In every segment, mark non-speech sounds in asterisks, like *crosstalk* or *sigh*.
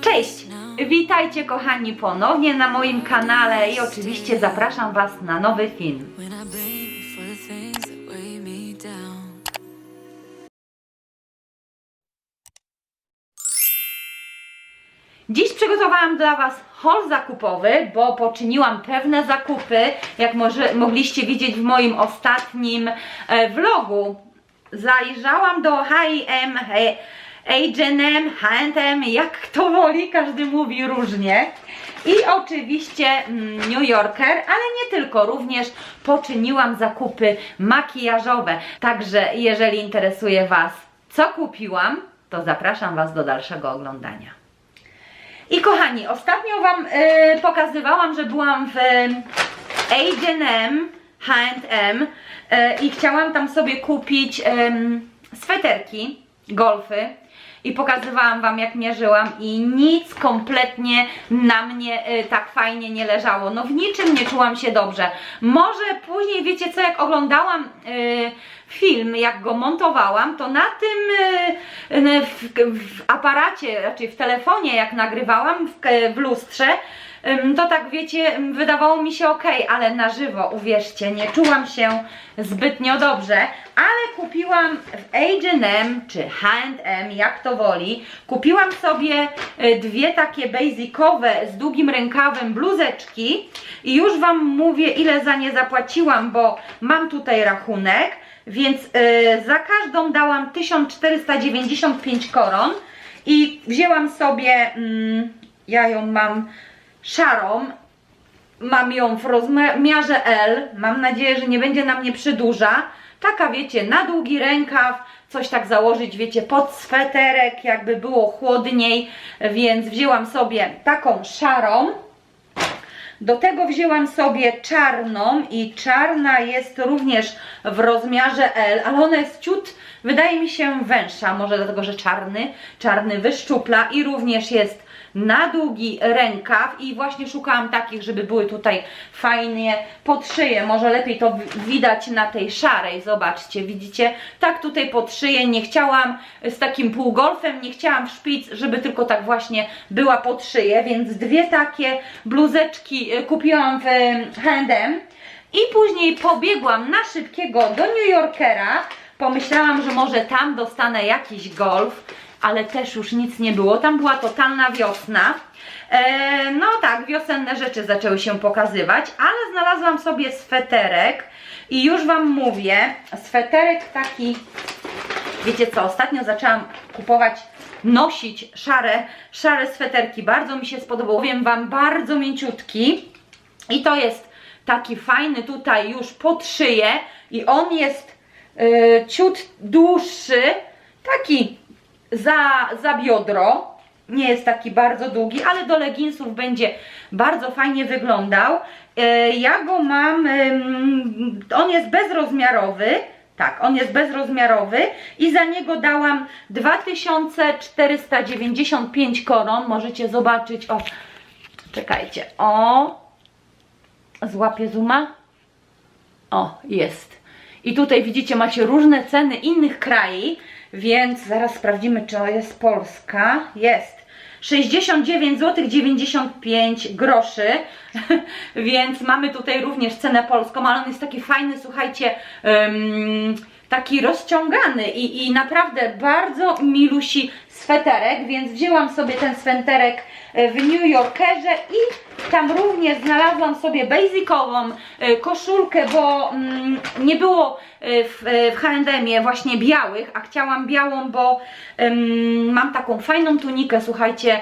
Cześć! Witajcie kochani ponownie na moim kanale i oczywiście zapraszam Was na nowy film. Dziś przygotowałam dla Was haul zakupowy, bo poczyniłam pewne zakupy, jak może, mogliście widzieć w moim ostatnim e, vlogu. Zajrzałam do H&M, H&M, H&M, jak kto woli, każdy mówi różnie. I oczywiście mm, New Yorker, ale nie tylko, również poczyniłam zakupy makijażowe. Także jeżeli interesuje Was, co kupiłam, to zapraszam Was do dalszego oglądania. I kochani, ostatnio Wam y, pokazywałam, że byłam w H&M, H&M i chciałam tam sobie kupić ym, sweterki, golfy i pokazywałam Wam jak mierzyłam i nic kompletnie na mnie y, tak fajnie nie leżało. No w niczym nie czułam się dobrze. Może później, wiecie co, jak oglądałam y, film, jak go montowałam, to na tym y, w, w aparacie, raczej w telefonie, jak nagrywałam w, w lustrze, to tak wiecie, wydawało mi się ok, ale na żywo, uwierzcie, nie czułam się zbytnio dobrze, ale kupiłam w H&M czy H&M, jak to woli, kupiłam sobie y, dwie takie basicowe z długim rękawem bluzeczki i już Wam mówię ile za nie zapłaciłam, bo mam tutaj rachunek, więc y, za każdą dałam 1495 koron i wzięłam sobie, mm, ja ją mam szarą, mam ją w rozmiarze L, mam nadzieję, że nie będzie na mnie przydłuża, taka wiecie, na długi rękaw, coś tak założyć, wiecie, pod sweterek, jakby było chłodniej, więc wzięłam sobie taką szarą, do tego wzięłam sobie czarną i czarna jest również w rozmiarze L, ale ona jest ciut, wydaje mi się, węższa, może dlatego, że czarny, czarny wyszczupla i również jest na długi rękaw i właśnie szukałam takich, żeby były tutaj fajnie pod szyję, może lepiej to wi- widać na tej szarej, zobaczcie, widzicie, tak tutaj pod szyję, nie chciałam z takim półgolfem, nie chciałam w szpic, żeby tylko tak właśnie była pod szyję, więc dwie takie bluzeczki y, kupiłam w H&M i później pobiegłam na szybkiego do New Yorkera, pomyślałam, że może tam dostanę jakiś golf, ale też już nic nie było. Tam była totalna wiosna. E, no tak, wiosenne rzeczy zaczęły się pokazywać, ale znalazłam sobie sweterek i już Wam mówię, sweterek taki, wiecie co, ostatnio zaczęłam kupować, nosić szare, szare sweterki, bardzo mi się spodobał, powiem Wam, bardzo mięciutki i to jest taki fajny tutaj już pod szyję i on jest y, ciut dłuższy, taki za, za biodro. Nie jest taki bardzo długi, ale do leginsów będzie bardzo fajnie wyglądał. E, Ja go mam, on jest bezrozmiarowy. Tak, on jest bezrozmiarowy i za niego dałam 2495 koron. Możecie zobaczyć, o, czekajcie, o, złapię zooma. O, jest. I tutaj widzicie, macie różne ceny innych krajów, więc zaraz sprawdzimy, czy jest Polska. Jest. 69 zł 95 groszy, *laughs* więc mamy tutaj również cenę polską, ale on jest taki fajny, słuchajcie, ym, taki rozciągany i, i naprawdę bardzo milusi sweterek, więc wzięłam sobie ten sweterek e, w New Yorkerze i tam również znalazłam sobie basicową e, koszulkę, bo mm, nie było e, w, w H&M właśnie białych, a chciałam białą, bo mam taką fajną tunikę, słuchajcie,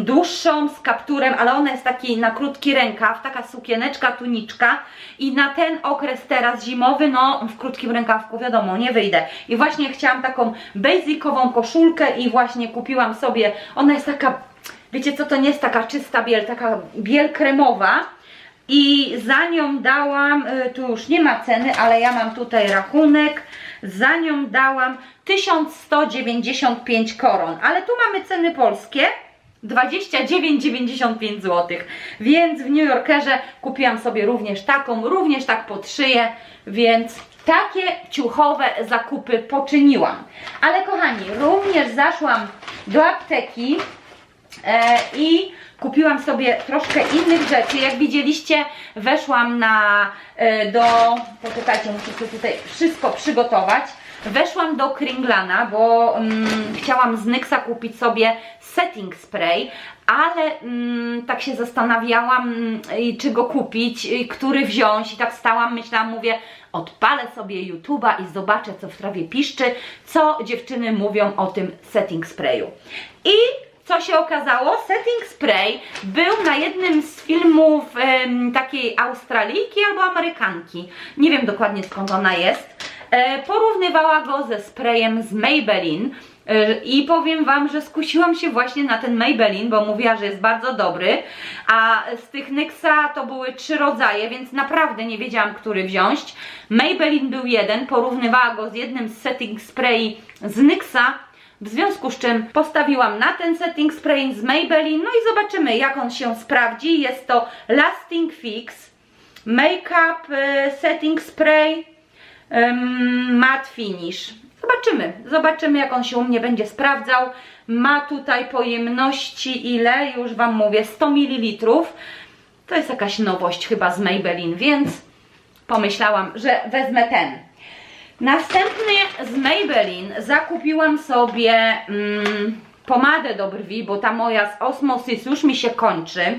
dłuższą z kapturem, ale ona jest taki na krótki rękaw, taka sukieneczka, tuniczka i na ten okres teraz zimowy, no w krótkim rękawku wiadomo, nie wyjdę. I właśnie chciałam taką basicową koszulkę i właśnie kupiłam sobie, ona jest taka, wiecie co, to nie jest taka czysta biel, taka biel kremowa, i za nią dałam, y, tu już nie ma ceny, ale ja mam tutaj rachunek, za nią dałam 1195 koron, ale tu mamy ceny polskie. 29,95 zł. Więc w New Yorkerze kupiłam sobie również taką, również tak pod szyję, więc takie ciuchowe zakupy poczyniłam. Ale kochani, również zaszłam do apteki e, i kupiłam sobie troszkę innych rzeczy. Jak widzieliście, weszłam na e, do. Poczekajcie, muszę sobie tutaj wszystko przygotować. Weszłam do Kringlana, bo mm, chciałam z Nyxa kupić sobie setting spray, ale mm, tak się zastanawiałam, mm, czy go kupić, który wziąć i tak stałam, myślałam, mówię, odpalę sobie YouTube'a i zobaczę, co w trawie piszczy, co dziewczyny mówią o tym setting sprayu. I co się okazało? Setting Spray był na jednym z filmów takiej Australijki albo Amerykanki. Nie wiem dokładnie skąd ona jest. E, porównywała go ze sprayem z Maybelline. E, I powiem Wam, że skusiłam się właśnie na ten Maybelline, bo mówiła, że jest bardzo dobry, a z tych Nyxa to były trzy rodzaje, więc naprawdę nie wiedziałam, który wziąć. Maybelline był jeden, porównywała go z jednym z setting spray z Nyxa, w związku z czym postawiłam na ten setting spray z Maybelline, no i zobaczymy jak on się sprawdzi. Jest to Lasting Fix Makeup e, Setting Spray Matte Finish. Zobaczymy, zobaczymy jak on się u mnie będzie sprawdzał. Ma tutaj pojemności ile? Już Wam mówię, 100 ml. To jest jakaś nowość chyba z Maybelline, więc pomyślałam, że wezmę ten. Następnie z Maybelline zakupiłam sobie mm, pomadę do brwi, bo ta moja z Osmosis już mi się kończy.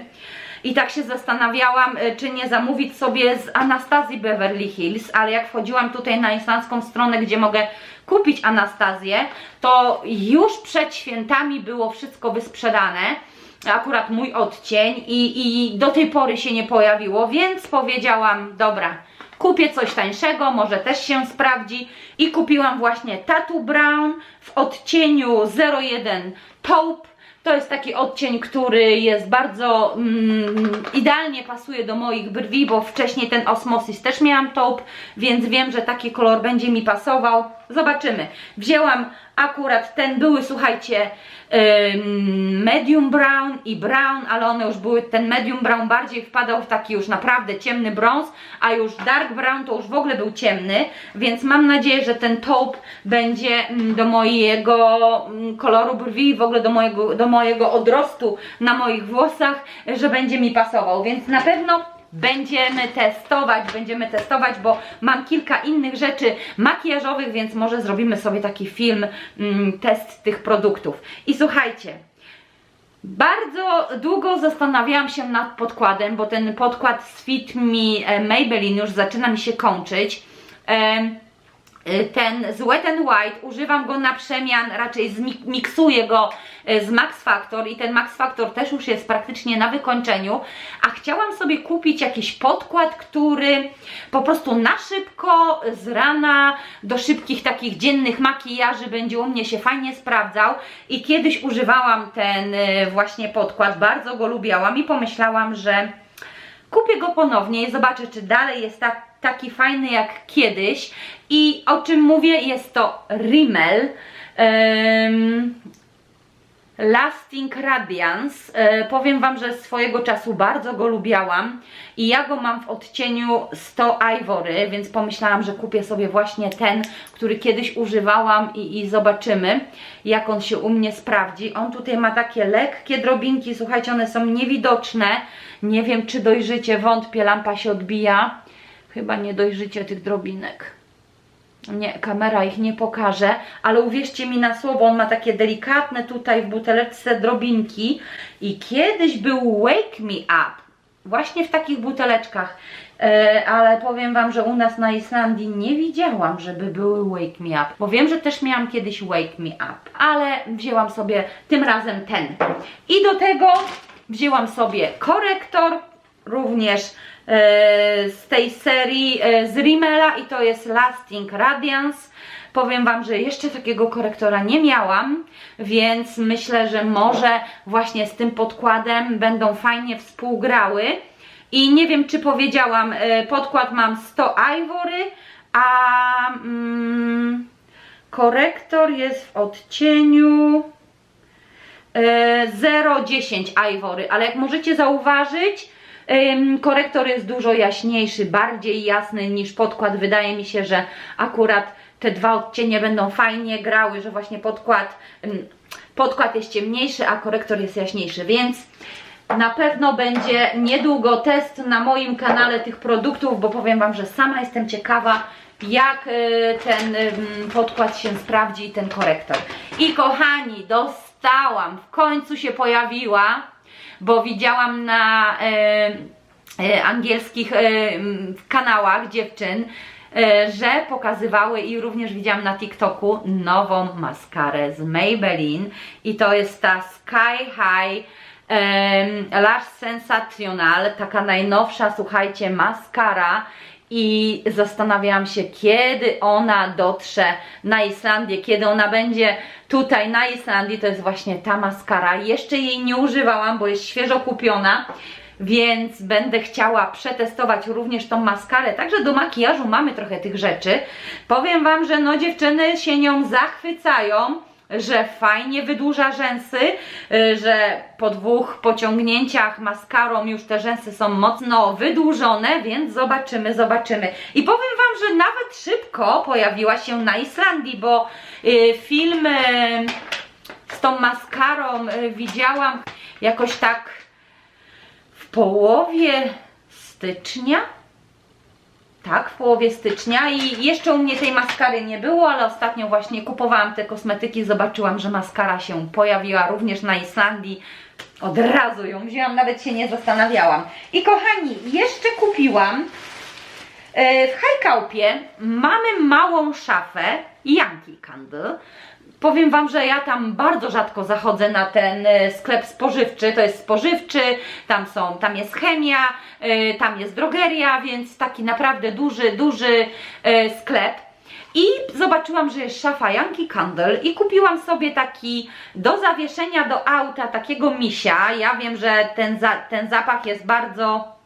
I tak się zastanawiałam, y, czy nie zamówić sobie z Anastazji Beverly Hills, ale jak wchodziłam tutaj na islandzką stronę, gdzie mogę kupić Anastazję, to już przed świętami było wszystko wysprzedane akurat mój odcień i, i do tej pory się nie pojawiło, więc powiedziałam, dobra, kupię coś tańszego, może też się sprawdzi i kupiłam właśnie Tattoo Brown w odcieniu 01 Taupe. To jest taki odcień, który jest bardzo mm, idealnie pasuje do moich brwi, bo wcześniej ten Osmosis też miałam taupe, więc wiem, że taki kolor będzie mi pasował. Zobaczymy. Wzięłam akurat ten były, słuchajcie, medium brown i brown, ale one już były, ten medium brown bardziej wpadał w taki już naprawdę ciemny brąz, a już dark brown to już w ogóle był ciemny, więc mam nadzieję, że ten taupe będzie mm, do mojego mm, koloru brwi, w ogóle do mojego, do mojego odrostu na moich włosach, że będzie mi pasował, więc na pewno Będziemy testować, będziemy testować, bo mam kilka innych rzeczy makijażowych, więc może zrobimy sobie taki film, mm, test tych produktów. I słuchajcie, bardzo długo zastanawiałam się nad podkładem, bo ten podkład z Fit Me e, Maybelline już zaczyna mi się kończyć. Y, ten z Wet n White, używam go na przemian, raczej zmiksuję go y, z Max Factor i ten Max Factor też już jest praktycznie na wykończeniu, a chciałam sobie kupić jakiś podkład, który po prostu na szybko, z rana, do szybkich takich dziennych makijaży będzie u mnie się fajnie sprawdzał. I kiedyś używałam ten y, właśnie podkład, bardzo go lubiałam i pomyślałam, że kupię go ponownie i zobaczę, czy dalej jest tak, taki fajny jak kiedyś. I o czym mówię, jest to Rimmel. em, Lasting Radiance. E, powiem Wam, że swojego czasu bardzo go lubiałam i ja go mam w odcieniu 100 Ivory, więc pomyślałam, że kupię sobie właśnie ten, który kiedyś używałam i, i zobaczymy, jak on się u mnie sprawdzi. On tutaj ma takie lekkie drobinki, słuchajcie, one są niewidoczne. Nie wiem, czy dojrzycie, wątpię, lampa się odbija. Chyba nie dojrzycie tych drobinek. Nie, kamera ich nie pokaże, ale uwierzcie mi na słowo, on ma takie delikatne tutaj w buteleczce drobinki i kiedyś był Wake Me Up, właśnie w takich buteleczkach, e, ale powiem Wam, że u nas na Islandii nie widziałam, żeby były Wake Me Up, bo wiem, że też miałam kiedyś Wake Me Up, ale wzięłam sobie tym razem ten. I do tego wzięłam sobie korektor, również z tej serii e, z Rimmela i to jest Lasting Radiance. Powiem Wam, że jeszcze takiego korektora nie miałam, więc myślę, że może właśnie z tym podkładem będą fajnie współgrały. I nie wiem, czy powiedziałam, e, podkład mam 100 Ivory, a mm, korektor jest w odcieniu e, 0,10 Ivory, ale jak możecie zauważyć, korektor jest dużo jaśniejszy, bardziej jasny niż podkład. Wydaje mi się, że akurat te dwa odcienie będą fajnie grały, że właśnie podkład, podkład jest ciemniejszy, a korektor jest jaśniejszy, więc na pewno będzie niedługo test na moim kanale tych produktów, bo powiem Wam, że sama jestem ciekawa, jak y, ten podkład się sprawdzi i ten korektor. I kochani, dostałam, w końcu się pojawiła, bo widziałam na y, y, angielskich mm, kanałach dziewczyn, y, że pokazywały i również widziałam na TikToku nową maskarę z Maybelline i to jest ta Sky High em, Lash Sensational, taka najnowsza, słuchajcie, maskara i zastanawiałam się, kiedy ona dotrze na Islandię, kiedy ona będzie tutaj na Islandii, to jest właśnie ta maskara. Jeszcze jej nie używałam, bo jest świeżo kupiona, więc będę chciała przetestować również tą maskarę. Także do makijażu mamy trochę tych rzeczy. Powiem Wam, że no dziewczyny się nią zachwycają że fajnie wydłuża rzęsy, y, że po dwóch pociągnięciach maskarą już te rzęsy są mocno wydłużone, więc zobaczymy, zobaczymy. I powiem Wam, że nawet szybko pojawiła się na Islandii, bo y, film y, z tą maskarą widziałam jakoś tak w połowie stycznia. Tak, w połowie stycznia i jeszcze u mnie tej maskary nie było, ale ostatnio właśnie kupowałam te kosmetyki, zobaczyłam, że maskara się pojawiła również na Islandii. Od razu ją wzięłam, nawet się nie zastanawiałam. I kochani, jeszcze kupiłam e, w Hajkaupie mamy małą szafę Yankee Candle. Powiem Wam, że ja tam bardzo rzadko zachodzę na ten e, sklep spożywczy. To jest spożywczy, tam są, tam jest chemia, e, tam jest drogeria, więc taki naprawdę duży, duży e, sklep. I zobaczyłam, że jest szafa Yankee Candle i kupiłam sobie taki do zawieszenia do auta takiego misia. Ja wiem, że ten, za, ten zapach jest bardzo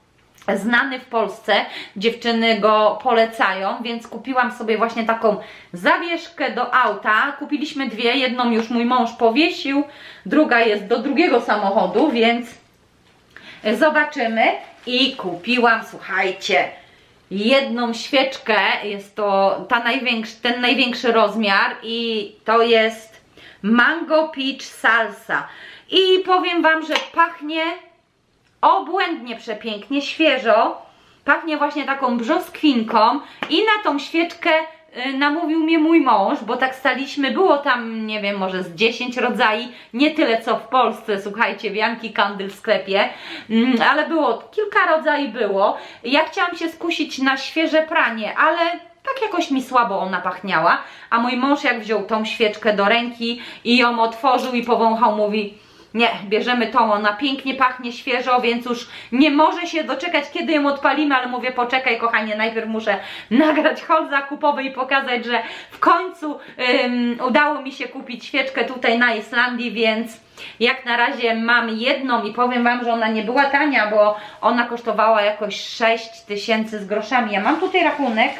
znany w Polsce, dziewczyny go polecają, więc kupiłam sobie właśnie taką zawieszkę do auta. Kupiliśmy dwie, jedną już mój mąż powiesił, druga jest do drugiego samochodu, więc zobaczymy. I kupiłam, słuchajcie, jedną świeczkę, jest to ta największy, ten największy rozmiar i to jest Mango Peach Salsa. I powiem Wam, że pachnie obłędnie przepięknie, świeżo. Pachnie właśnie taką brzoskwinką i na tą świeczkę y, namówił mnie mój mąż, bo tak staliśmy, było tam, nie wiem, może z 10 rodzajów, nie tyle co w Polsce, słuchajcie, w Yankee Candle w sklepie, mm, ale było, kilka rodzajów było. Ja chciałam się skusić na świeże pranie, ale tak jakoś mi słabo ona pachniała, a mój mąż jak wziął tą świeczkę do ręki i ją otworzył i powąchał, mówi nie, bierzemy tą, ona pięknie pachnie świeżo, więc już nie może się doczekać, kiedy ją odpalimy, ale mówię, poczekaj kochanie, najpierw muszę *laughs* nagrać haul zakupowy i pokazać, że w końcu udało mi się kupić świeczkę tutaj na Islandii, więc jak na razie mam jedną i powiem Wam, że ona nie była tania, bo ona kosztowała jakoś 6 tysięcy z groszami. Ja mam tutaj rachunek,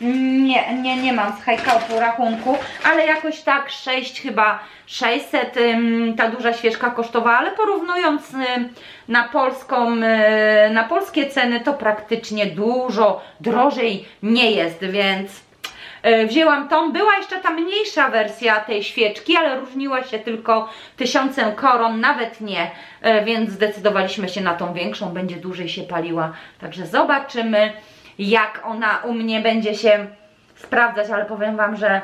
nie, nie, nie mam z hajkaupu rachunku, ale jakoś tak 6 chyba 600 ym, ta duża świeczka kosztowała, ale porównując ym, na polską, y, na polskie ceny to praktycznie dużo drożej nie jest, więc y, wzięłam tą. Była jeszcze ta mniejsza wersja tej świeczki, ale różniła się tylko tysiącem koron, nawet nie, y, więc zdecydowaliśmy się na tą większą, będzie dłużej się paliła, także zobaczymy jak ona u mnie będzie się sprawdzać, ale powiem Wam, że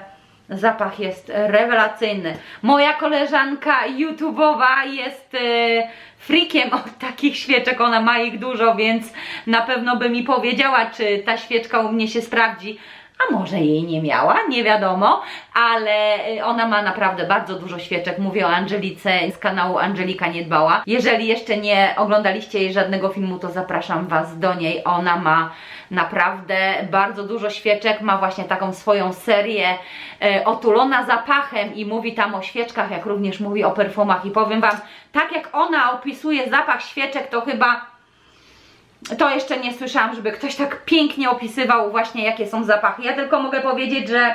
zapach jest rewelacyjny. Moja koleżanka YouTube'owa jest e, freakiem od takich świeczek, ona ma ich dużo, więc na pewno by mi powiedziała, czy ta świeczka u mnie się sprawdzi. A może jej nie miała, nie wiadomo, ale y, ona ma naprawdę bardzo dużo świeczek. Mówię o Angelice z kanału Angelika Nie Dbała. Jeżeli jeszcze nie oglądaliście jej żadnego filmu, to zapraszam Was do niej. Ona ma naprawdę bardzo dużo świeczek, ma właśnie taką swoją serię e, otulona zapachem i mówi tam o świeczkach, jak również mówi o perfumach. I powiem Wam, tak jak ona opisuje zapach świeczek, to chyba to jeszcze nie słyszałam, żeby ktoś tak pięknie opisywał właśnie jakie są zapachy. Ja tylko mogę powiedzieć, że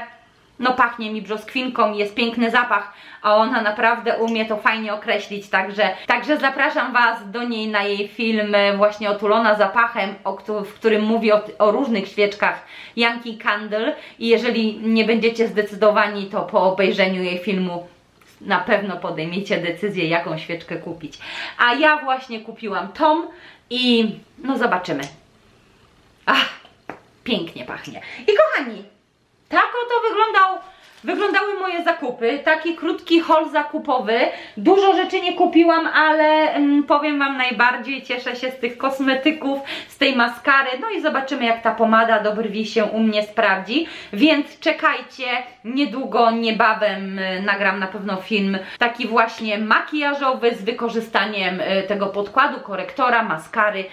no pachnie mi brzoskwinką, jest piękny zapach, a ona naprawdę umie to fajnie określić, także, także zapraszam Was do niej na jej film e, właśnie Otulona zapachem, o, w którym mówi o, o różnych świeczkach Yankee Candle i jeżeli nie będziecie zdecydowani, to po obejrzeniu jej filmu na pewno podejmiecie decyzję, jaką świeczkę kupić. A ja właśnie kupiłam tą i no zobaczymy. Ach, pięknie pachnie. I kochani, tak oto wyglądał, wyglądały moje zakupy. Taki krótki haul zakupowy. Dużo rzeczy nie kupiłam, ale mm, powiem Wam najbardziej cieszę się z tych kosmetyków, z tej maskary. No i zobaczymy jak ta pomada do brwi się u mnie sprawdzi. Więc czekajcie, niedługo, niebawem y, nagram na pewno film taki właśnie makijażowy z wykorzystaniem y, tego podkładu, korektora, maskary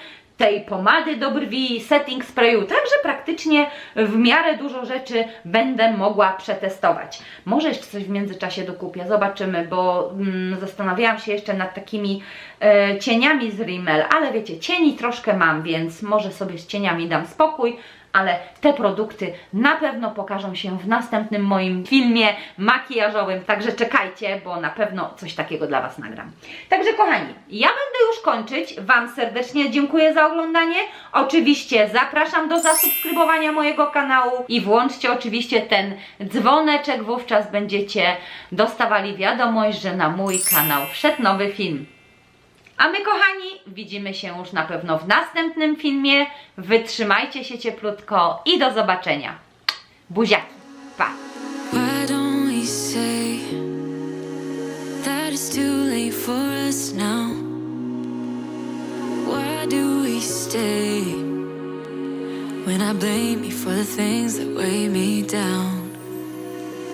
tej pomady do brwi, setting sprayu, także praktycznie w miarę dużo rzeczy będę mogła przetestować. Może jeszcze coś w międzyczasie dokupię, zobaczymy, bo mm, zastanawiałam się jeszcze nad takimi e, cieniami z Rimmel, ale wiecie, cieni troszkę mam, więc może sobie z cieniami dam spokój, ale te produkty na pewno pokażą się w następnym moim filmie makijażowym, także czekajcie, bo na pewno coś takiego dla Was nagram. Także kochani, ja będę już kończyć. Wam serdecznie dziękuję za oglądanie. Oczywiście zapraszam do zasubskrybowania mojego kanału i włączcie oczywiście ten dzwoneczek, wówczas będziecie dostawali wiadomość, że na mój kanał wszedł nowy film. A my, kochani, widzimy się już na pewno w następnym filmie. Wytrzymajcie się cieplutko i do zobaczenia. Buziaki. Pa! When I blame you for the things that weigh me down?